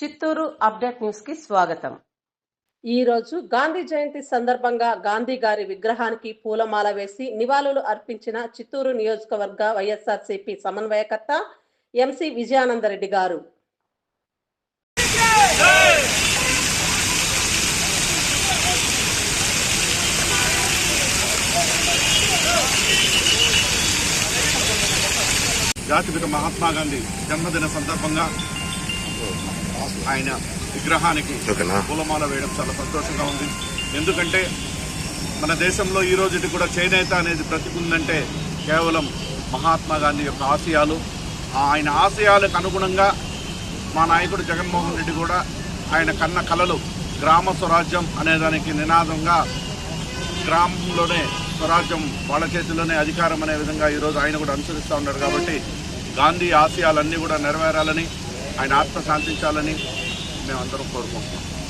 Chittoor update న్యూస్కి స్వాగతం. ఈ రోజు గాంధీ జయంతి సందర్భంగా గాంధీ గారి విగ్రహానికి పూలమాల వేసి నివాళులు అర్పించిన చిత్తూరు నియోజకవర్గ వైఎస్ఆర్సీపీ సమన్వయకర్త ఎంసి విజయానందరెడ్డి గారు. జాతిపిత మహాత్మా గాంధీ జన్మదిన సందర్భంగా ఆయన విగ్రహానికి? పూలమాల వేయడం చాలా సంతోషంగా ఉంది ఎందుకంటే మన దేశంలో ఈ రోజుటి కూడా చేనేత అనేది బ్రతికుందంటే కేవలం మహాత్మా గాంధీ యొక్క ఆశయాలు ఆయన ఆశయాలకు అనుగుణంగా మా నాయకుడు జగన్మోహన్ రెడ్డి కూడా ఆయన కన్న కలలు గ్రామ స్వరాజ్యం అనేదానికి నినాదంగా గ్రామంలోనే స్వరాజ్యం వాళ్ళ చేతిలోనే అధికారం అనే విధంగా ఈరోజు ఆయన కూడా అనుసరిస్తూ ఉన్నారు కాబట్టి గాంధీ ఆశయాలన్నీ కూడా నెరవేరాలని ఆయన ఆత్మ శాంతించాలని మేమందరం కోరుకుంటున్నాం.